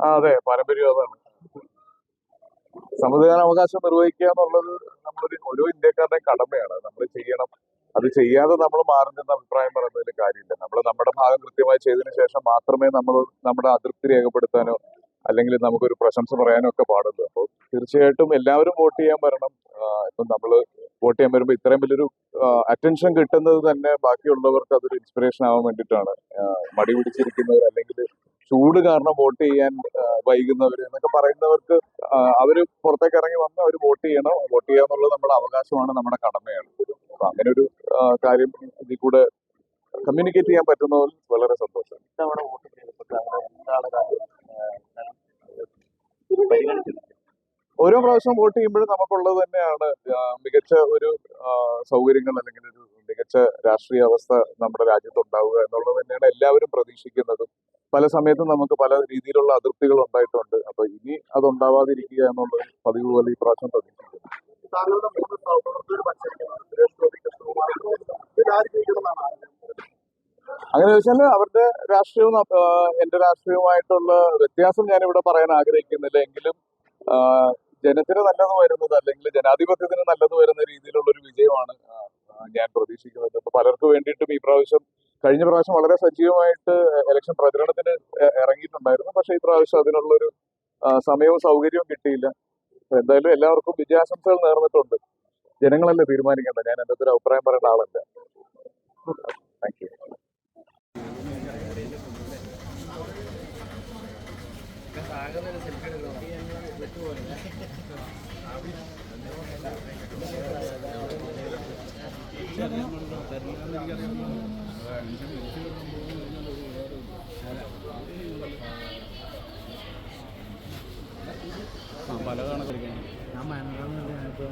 അതെ പാരമ്പര്യം അതാണ് സമ്മതിദാന അവകാശം നിർവഹിക്കുക എന്നുള്ളത് നമ്മളൊരു ഓരോ ഇന്ത്യക്കാരുടെയും കടമയാണ്. നമ്മൾ ചെയ്യണം. അത് ചെയ്യാതെ നമ്മൾ മാറി നിന്ന് അഭിപ്രായം പറയുന്നതിൽ കാര്യമില്ല. നമ്മൾ നമ്മുടെ ഭാഗം കൃത്യമായി ചെയ്തതിനു ശേഷം മാത്രമേ നമ്മൾ നമ്മുടെ അതൃപ്തി രേഖപ്പെടുത്താനോ അല്ലെങ്കിൽ നമുക്കൊരു പ്രശംസ പറയാനോ ഒക്കെ പാടുള്ളൂ. അപ്പോൾ തീർച്ചയായിട്ടും എല്ലാവരും വോട്ട് ചെയ്യാൻ വരണം. ഇപ്പം നമ്മൾ വോട്ട് ചെയ്യാൻ വരുമ്പോൾ ഇത്രയും വലിയൊരു അറ്റൻഷൻ കിട്ടുന്നത് തന്നെ ബാക്കിയുള്ളവർക്ക് അതൊരു ഇൻസ്പിറേഷൻ ആവാൻ വേണ്ടിയിട്ടാണ്. മടി പിടിച്ചിരിക്കുന്നവർ അല്ലെങ്കിൽ ചൂട് കാരണം വോട്ട് ചെയ്യാൻ വൈകുന്നവർ എന്നൊക്കെ പറയുന്നവർക്ക് അവർ പുറത്തേക്ക് ഇറങ്ങി വന്ന് അവർ വോട്ട് ചെയ്യണം. വോട്ട് ചെയ്യുക എന്നുള്ളത് നമ്മുടെ അവകാശമാണ് നമ്മുടെ കടമയാണ്. അപ്പൊ അങ്ങനെ ഒരു കാര്യം ഇതിൽ കൂടെ കമ്മ്യൂണിക്കേറ്റ് ചെയ്യാൻ പറ്റുന്നതിൽ വളരെ സന്തോഷം. ഓരോ പ്രാവശ്യം വോട്ട് ചെയ്യുമ്പോഴും നമുക്കുള്ളത് തന്നെയാണ് മികച്ച ഒരു സൗകര്യങ്ങൾ അല്ലെങ്കിൽ ഒരു മികച്ച രാഷ്ട്രീയ അവസ്ഥ നമ്മുടെ രാജ്യത്ത് ഉണ്ടാവുക എന്നുള്ളത് തന്നെയാണ് എല്ലാവരും പ്രതീക്ഷിക്കുന്നതും. പല സമയത്തും നമുക്ക് പല രീതിയിലുള്ള അതിർത്തികൾ ഉണ്ടായിട്ടുണ്ട്. അപ്പൊ ഇനി അത് ഉണ്ടാവാതിരിക്കുക എന്നുള്ളത് പതിവ് പോലെ ഈ പ്രാവശ്യം പ്രതീക്ഷിക്കുന്നു. അങ്ങനെ വെച്ചാൽ അവരുടെ രാഷ്ട്രീയവും എന്റെ രാഷ്ട്രീയവുമായിട്ടുള്ള വ്യത്യാസം ഞാനിവിടെ പറയാൻ ആഗ്രഹിക്കുന്നില്ല. എങ്കിലും ജനത്തിന് നല്ലത് വരുന്നത് അല്ലെങ്കിൽ ജനാധിപത്യത്തിന് നല്ലത് വരുന്ന രീതിയിലുള്ള ഒരു വിജയമാണ് ഞാൻ പ്രതീക്ഷിക്കുന്നത്. പലർക്ക് പലർക്കും വേണ്ടിയിട്ടും ഈ പ്രാവശ്യം കഴിഞ്ഞ പ്രാവശ്യം വളരെ സജീവമായിട്ട് ഇലക്ഷൻ പ്രചരണത്തിന് ഇറങ്ങിയിട്ടുണ്ടായിരുന്നു. പക്ഷേ ഈ പ്രാവശ്യം അതിനുള്ളൊരു സമയവും സൗകര്യവും കിട്ടിയില്ല. എന്തായാലും എല്ലാവർക്കും വിജയാശംസകൾ നേർന്നിട്ടുണ്ട്. ജനങ്ങളല്ലേ തീരുമാനിക്കേണ്ട ഞാൻ എന്റെ ഒരു അഭിപ്രായം പറയേണ്ട ആളല്ല. താങ്ക് യു പല കണക്കെടുക്കണം ഞാൻ മനസ്സിലാകുന്നില്ല ഞാനിപ്പോ